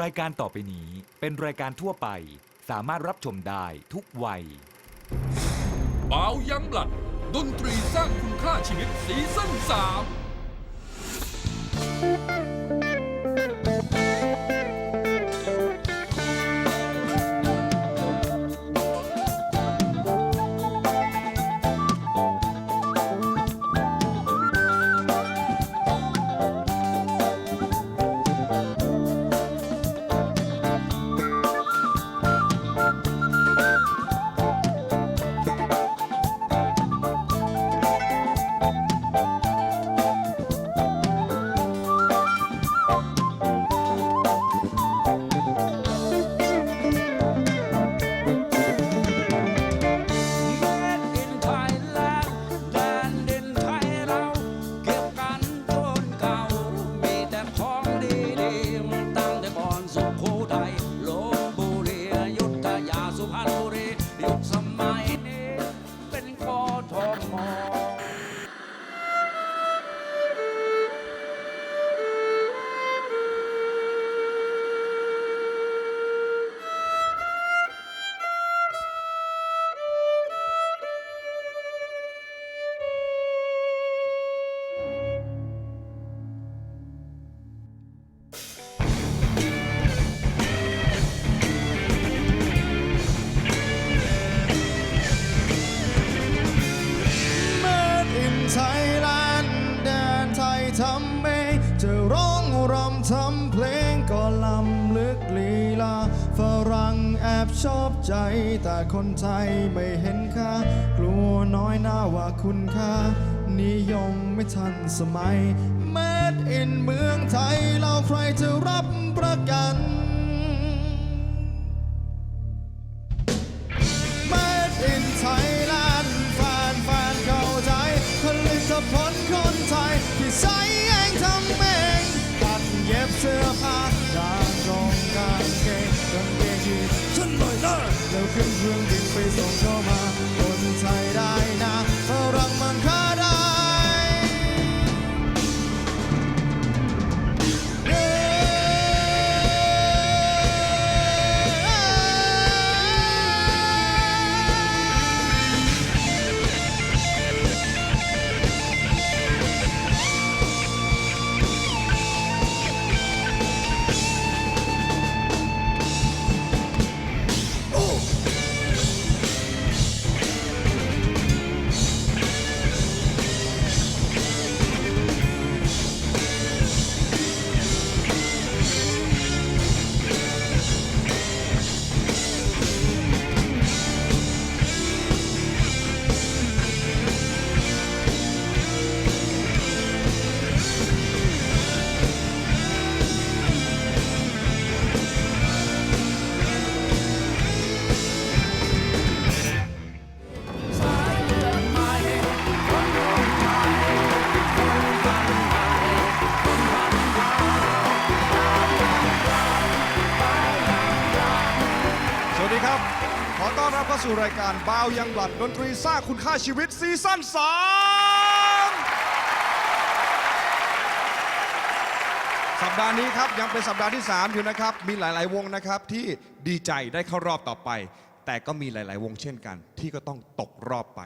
รายการต่อไปนี้เป็นรายการทั่วไป สามารถรับชมได้ทุกวัย เปายังบลัด ดนตรีสร้างคุณค่าชีวิตซีซั่นม ใจ แต่คนไทยไม่เห็นค่า กลัวน้อยหน้าว่าคุณค่า นิยมไม่ทันสมัย Made in เมืองไทยเราใครจะรับประกัน เครื่องบินไปส่งเข้าายการบาวยังบลัดดนตรีสร้างคุณค่าชีวิตซีซั่น3สัปดาห์นี้ครับยังเป็นสัปดาห์ที่ 3 อยู่นะครับ มีหลาย ๆ วงนะครับที่ดีใจได้เข้ารอบต่อไป แต่ก็มีหลาย ๆ วงเช่นกัน ที่ก็ต้องตกรอบไป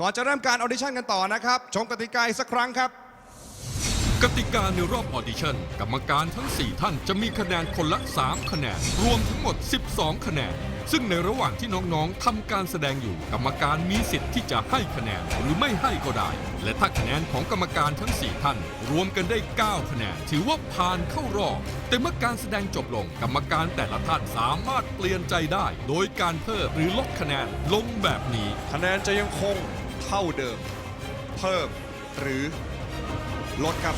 ก่อนจะเริ่มการออดิชั่นกันต่อนะครับ ชมกติกาอีกสักครั้งครับ กติกาในรอบออดิชั่นกรรมการทั้ง 4 ท่านจะมีคะแนนคนละ 3 คะแนน รวมทั้งหมด 12 คะแนน ซึ่งในระหว่างที่น้องๆทำการแสดงอยู่กรรมการมีสิทธิ์ที่จะให้คะแนนหรือไม่ให้ก็ได้ และถ้าคะแนนของกรรมการทั้ง 4 ท่าน รวมกันได้ 9 คะแนน ถือว่าผ่านเข้ารอบ แต่เมื่อการแสดงจบลง กรรมการแต่ละท่านสามารถเปลี่ยนใจได้ โดยการเพิ่มหรือลดคะแนนลงแบบนี้ คะแนนจะยังคงเท่าเดิม เพิ่มหรือลดครับ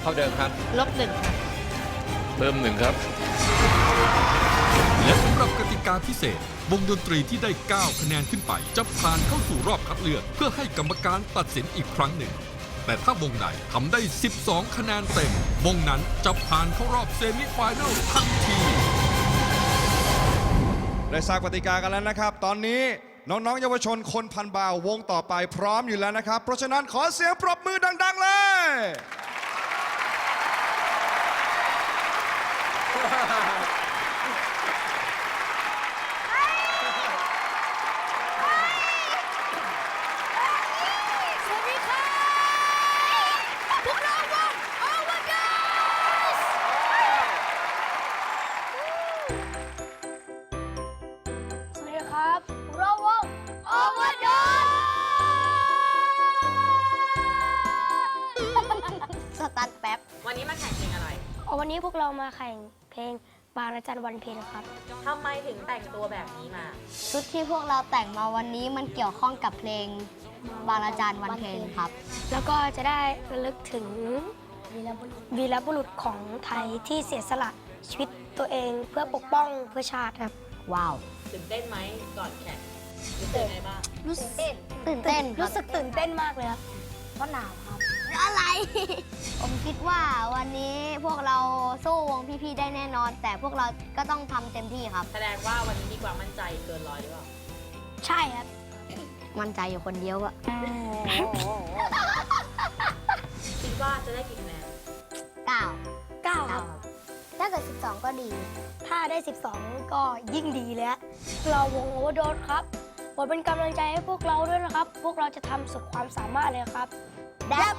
เท่าเดิมครับ ลบหนึ่งค่ะ เพิ่มหนึ่งครับ และสำหรับกติกาพิเศษ วงดนตรีที่ได้ 9 คะแนนขึ้นไป จะผ่านเข้าสู่รอบคัดเลือก เพื่อให้กรรมการตัดสินอีกครั้งหนึ่ง แต่ถ้าวงใดทำได้ 12 คะแนนเต็ม วงนั้นจะผ่านเข้ารอบเซมิไฟแนลทันที ได้ทราบกติกากันแล้วนะครับ ตอนนี้น้องๆเยาวชนคนพันบาววงต่อไปพร้อมอยู่แล้วนะครับ เพราะฉะนั้นขอเสียงปรบมือดัง ๆ เลย ระจันวันเพ็ญครับทำไมถึงแต่งตัวแบบนี้มา ชุดที่พวกเราแต่งมาวันนี้มันเกี่ยวข้องกับเพลงบางอาจารย์วันเพ็ญครับ แล้วก็จะได้ระลึกถึงวีรบุรุษของไทยที่เสียสละชีวิตตัวเองเพื่อปกป้องเพื่อชาติครับ ว้าวตื่นเต้นไหมก่อนแข่งรู้สึกไงบ้างรู้สึกตื่นเต้น รู้สึกตื่นเต้นมากเลยครับเพราะหนาวครับ อะไร ผมคิดว่าวันนี้พวกเราสู้วงพี่ๆได้แน่นอน แต่พวกเราก็ต้องทำเต็มที่ครับ แสดงว่าวันนี้มีความมั่นใจเกินร้อยหรือเปล่าใช่ครับ มั่นใจอยู่คนเดียวอะคิดว่าจะได้กี่คะแนนเก้า9ครับ ถ้าเกิด 12 ก็ดี ถ้าได้ 12 ก็ยิ่งดีเลยฮะเราวงโอเวอร์โดสครับโปรดเป็นกำลังใจให้พวกเราด้วยนะครับ พวกเราจะทำสุดความสามารถเลยครับแดบ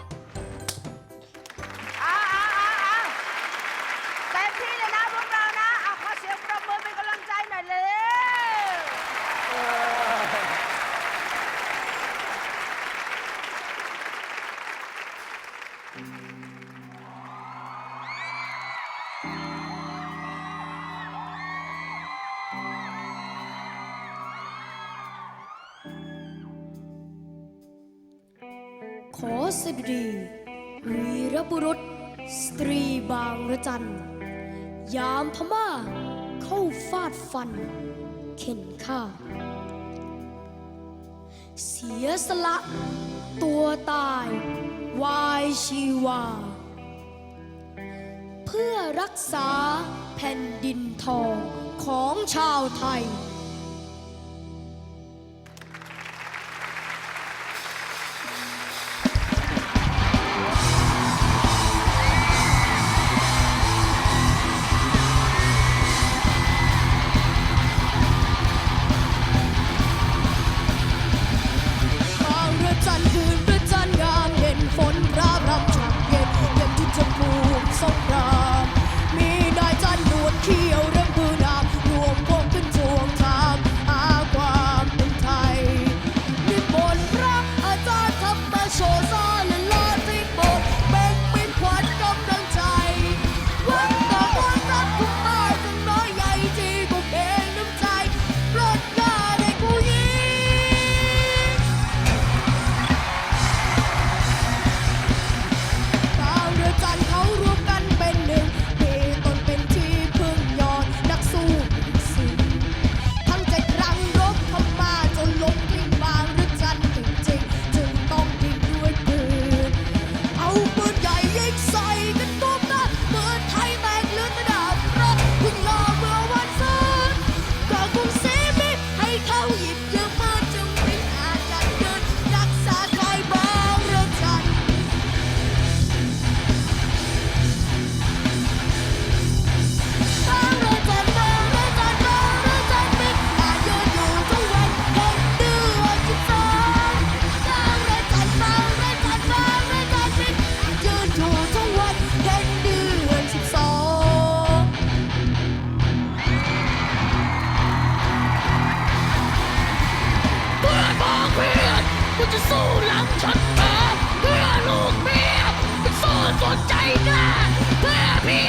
อสดุดีวีรบุรุษ สตรีบางระจัน ยามพม่าเข้าฟาดฟัน เข็นฆ่า เสียสละ ตัวตาย วายชีวา เพื่อรักษาแผ่นดินทองของชาวไทย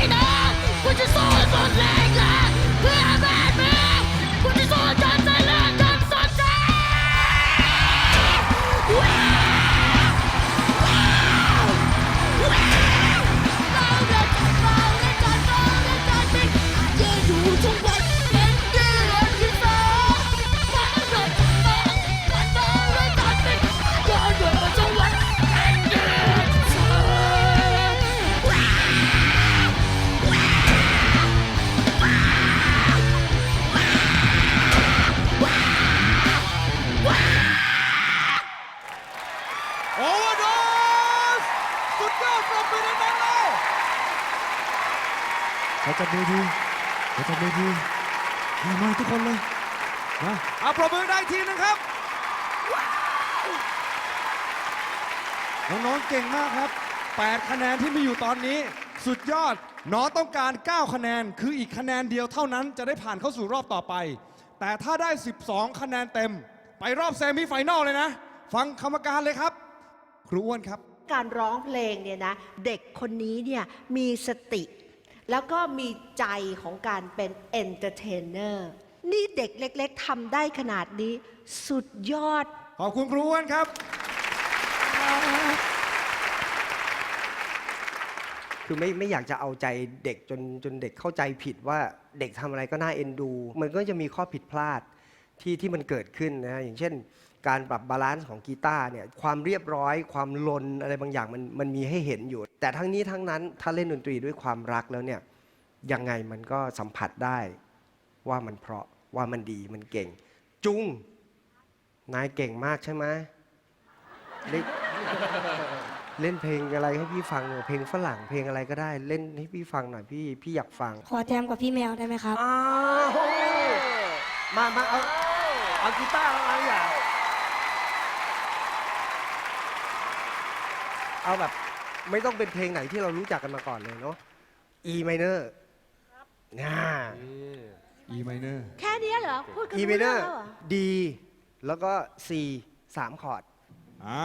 พื่อพี่น้อง ขอจับมือทีขอจับมือทีมามาทุกคนเลยมาเอาปรบมือได้ทีนึงครับน้องๆเก่งมากครับ 8 คะแนนที่มีอยู่ตอนนี้ สุดยอดน้องต้องการ 9 คะแนน คืออีกคะแนนเดียวเท่านั้นจะได้ผ่านเข้าสู่รอบต่อไป แต่ถ้าได้ 12 คะแนนเต็ม ไปรอบเซมิไฟแนอลเลยนะ ฟังกรรมการเลยครับ ครูอ้วนครับ การร้องเพลงเนี่ยนะ เด็กคนนี้เนี่ยมีสติ แล้วก็มีใจของการเป็นเอนเตอร์เทนเนอร์นี่เด็กเล็ก ๆทำได้ขนาดนี้ สุดยอด ขอบคุณครูอ้วนครับ คือไม่ไม่อยากจะเอาใจเด็กจนจนเด็กเข้าใจผิดว่าเด็กทำอะไรก็น่าเอ็นดู มันก็จะมีข้อผิดพลาดที่ที่มันเกิดขึ้นนะอย่างเช่น การปรับบาลานซ์ของกีตาร์เนี่ยความเรียบร้อยความลนอะไรบางอย่างมันมันมีให้เห็นอยู่ แต่ทั้งนี้ทั้งนั้นถ้าเล่นดนตรีด้วยความรักแล้วเนี่ยยังไงมันก็สัมผัสได้ว่ามันเพราะว่ามันดีมันเก่ง จุงนายเก่งมากใช่ไหมเล่นเล่นเพลงอะไรให้พี่ฟังหน่อยเพลงฝรั่งเพลงอะไรก็ได้ เล่นให้พี่ฟังหน่อยพี่พี่อยากฟัง ขอแจมกับพี่แมวได้ไหมครับอ้าวมามาเอาเอากีตาร์มา เอาอย่างเอาแบบไม่ต้องเป็นเพลงไหนที่เรารู้จักกันมาก่อนเลยเนาะ E minor น่า E minor แค่เนี้ยเหรอ พูดกัน E รู้เรื่อง minor แล้วเหรอ D แล้วก็ C สามคอร์ด อ่า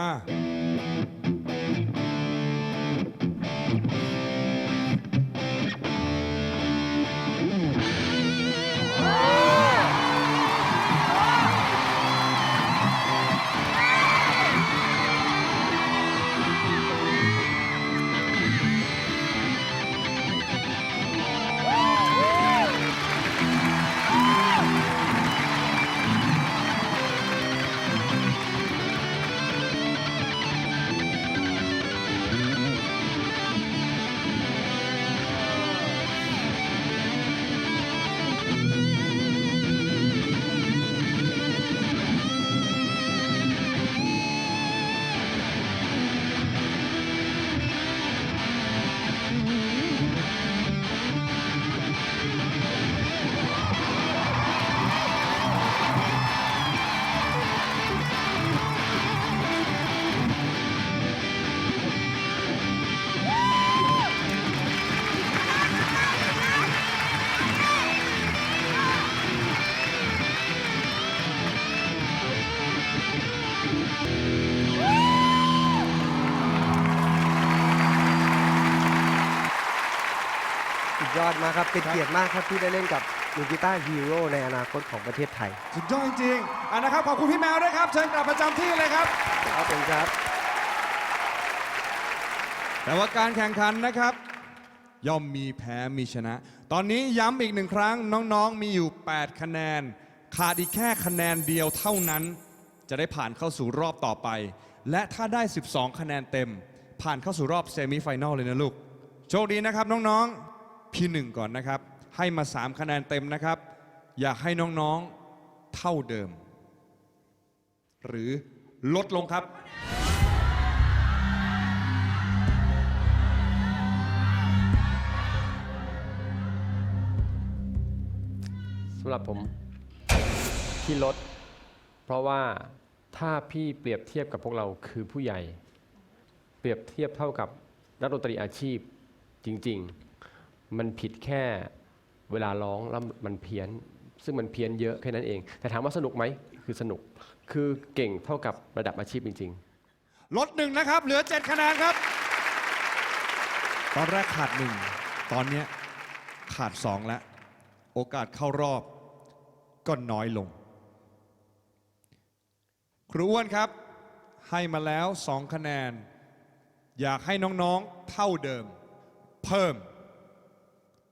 ดยอดมากครับเป็นเกียรติมากครับที่ได้เล่นกับมือกีตาร์ฮีโร่ในอนาคตของประเทศไทย สุดยอดจริงๆอะนะครับขอบคุณพี่แมวด้วยครับ เชิญกลับประจำที่เลยครับครับผมครับ แต่ว่าการแข่งขันนะครับ ย่อมมีแพ้มีชนะ ตอนนี้ย้ำอีกหนึ่งครั้งน้องๆมีอยู่ 8 คะแนน ขาดอีกแค่คะแนนเดียวเท่านั้น จะได้ผ่านเข้าสู่รอบต่อไป และถ้าได้ 12 คะแนนเต็ม ผ่านเข้าสู่รอบเซมิไฟแนลเลยนะลูก โชคดีนะครับน้องๆ พี่หนึ่งก่อนนะครับ ให้มา 3 คะแนนเต็มนะครับ อยากให้น้องๆเท่าเดิม หรือลดลงครับ สำหรับผมที่ลด เพราะว่าถ้าพี่เปรียบเทียบกับพวกเราคือผู้ใหญ่ เปรียบเทียบเท่ากับนักดนตรีอาชีพจริง ๆ มันผิดแค่เวลาร้องแล้วมันเพี้ยน ซึ่งมันเพี้ยนเยอะแค่นั้นเอง แต่ถามว่าสนุกไหมคือสนุกคือเก่งเท่ากับระดับอาชีพจริง ๆ ลดหนึ่งนะครับ เหลือ 7 คะแนนครับ ตอนแรกขาดหนึ่งตอนเนี้ยขาดสองแล้ว โอกาสเข้ารอบก็น้อยลง ครูอ้วนครับ ให้มาแล้ว 2 คะแนน อยากให้น้องๆเท่าเดิม เพิ่ม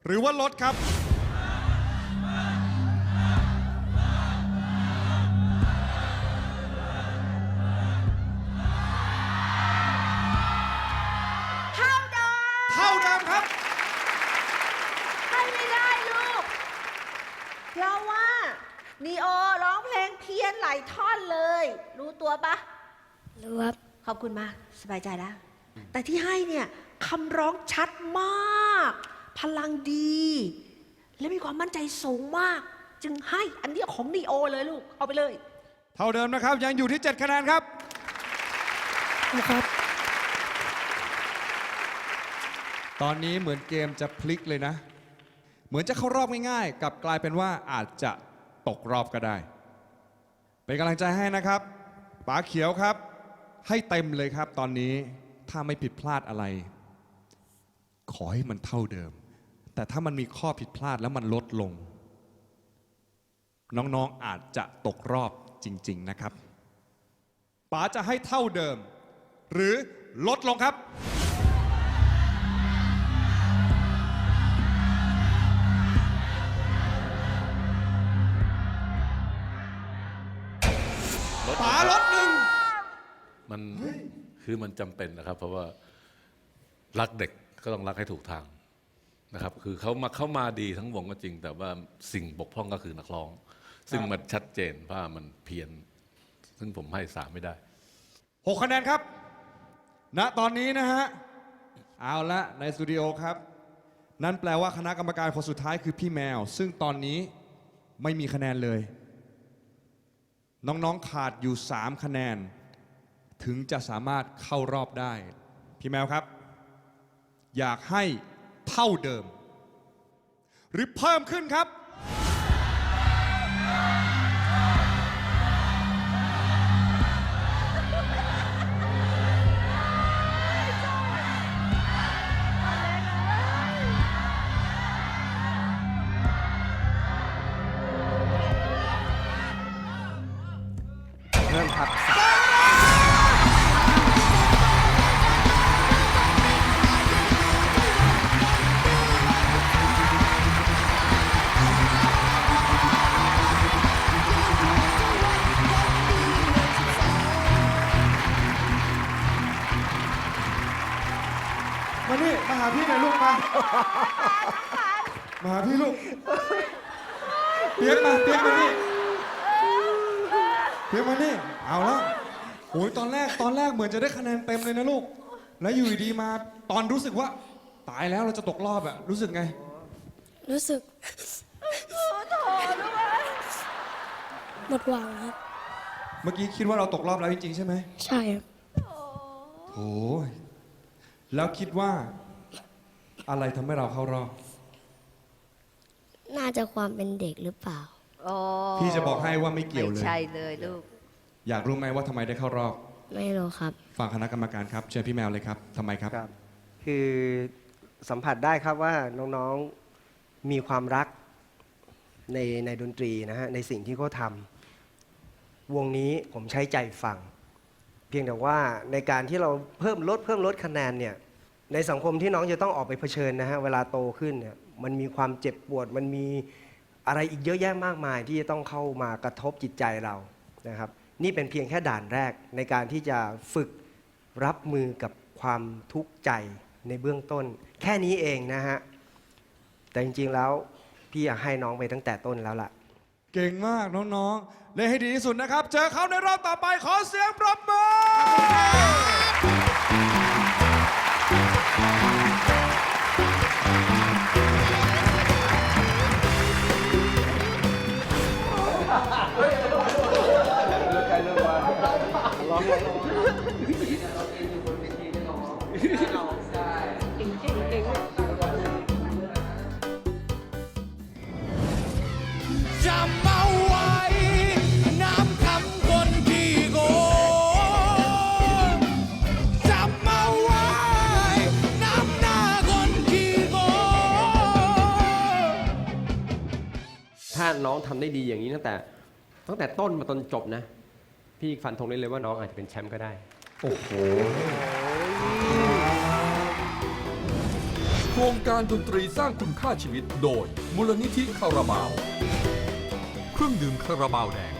หรือว่าลดครับ เท่าเดิมเท่าเดิมครับ ให้ไม่ได้ลูก เพราะว่านีโอร้องเพลงเพี้ยนหลายท่อนเลย รู้ตัวปะ รู้ครับ ขอบคุณมาก สบายใจแล้ว แต่ที่ให้เนี่ยคำร้องชัดมาก พลังดี และมีความมั่นใจสูงมาก จึงให้อันนี้ของนีโอเลยลูก เอาไปเลย เท่าเดิมนะครับ ยังอยู่ที่ 7 คะแนนครับครับ ตอนนี้เหมือนเกมจะพลิกเลยนะ เหมือนจะเข้ารอบง่ายๆกลับกลายเป็นว่าอาจจะตกรอบก็ได้ เป็นกำลังใจให้นะครับป๋าเขียวครับ ให้เต็มเลยครับ ตอนนี้ถ้าไม่ผิดพลาดอะไร ขอให้มันเท่าเดิม แต่ถ้ามันมีข้อผิดพลาดแล้วมันลดลง น้องๆอาจจะตกรอบจริง ๆ นะครับป๋าจะให้เท่าเดิม หรือลดลงครับ ป๋าลดหนึ่ง มันคือมันจำเป็นนะครับ เพราะว่ารักเด็กก็ต้องรักให้ถูกทาง นะครับคือเขามาเข้ามาดีทั้งวงก็จริง แต่ว่าสิ่งบกพร่องก็คือนักร้อง ซึ่งมันชัดเจนว่ามันเพี้ยน ซึ่งผมให้สามไม่ได้ 6 คะแนนครับ ณตอนนี้นะฮะ เอาละในสตูดิโอครับ นั่นแปลว่าคณะกรรมการคนสุดท้ายคือพี่แมว ซึ่งตอนนี้ไม่มีคะแนนเลย น้องๆขาดอยู่ 3 คะแนน ถึงจะสามารถเข้ารอบได้ พี่แมวครับ อยากให้ เท่าเดิม หรือเพิ่มขึ้นครับ เปียกมาเปียกมานี่เปียกมานี่เอาแล้วโอ้ยตอนแรกตอนแรกเหมือนจะได้คะแนนเต็มเลยนะลูก แล้วอยู่ดีๆมาตอนรู้สึกว่า ตายแล้วเราจะตกรอบอะรู้สึกไง รู้สึกหมดหวังครับ เมื่อกี้คิดว่าเราตกรอบแล้วจริงๆใช่ไหมใช่ครับโอ้ยแล้วคิดว่าอะไรทำให้เราเข้ารอบ น่าจะความเป็นเด็กหรือเปล่าพี่จะบอกให้ว่าไม่เกี่ยวเลยใช่เลยลูก อยากรู้ไหมว่าทำไมได้เข้ารอบไม่รู้ครับ ฟังคณะกรรมการครับเชิญพี่แมวเลยครับทำไมครับ ครับคือสัมผัสได้ครับว่าน้องๆมีความรักในในดนตรีนะฮะในสิ่งที่เขาทำวงนี้ผมใช้ใจฟัง เพียงแต่ว่าในการที่เราเพิ่มลดเพิ่มลดคะแนนเนี่ยในสังคมที่น้องจะต้องออกไปเผชิญนะฮะเวลาโตขึ้นเนี่ย มันมีความเจ็บปวด มันมีอะไรอีกเยอะแยะมากมายที่จะต้องเข้ามากระทบจิตใจเรานะครับ นี่เป็นเพียงแค่ด่านแรกในการที่จะฝึกรับมือกับความทุกข์ใจในเบื้องต้น แค่นี้เองนะฮะ แต่จริงๆแล้วพี่อยากให้น้องไปตั้งแต่ต้นแล้วล่ะ เก่งมากน้องๆเล่นให้ดีที่สุดนะครับ เจอเขาในรอบต่อไปขอเสียงปรบมือ จำเอาไว้ น้ำคำคนที่โกงจำเอาไว้ น้ำหน้าคนที่โกง ถ้าน้องทำได้ดีอย่างนี้ตั้งแต่ ตั้งแต่ต้นมาจนจบนะ พี่ฟันธงได้เลยว่าน้องอาจจะเป็นแชมป์ก็ได้ โอ้โห โครงการดนตรีสร้างคุณค่าชีวิตโดย มูลนิธิคาราบาว เครื่องดื่มคาราบาวแดง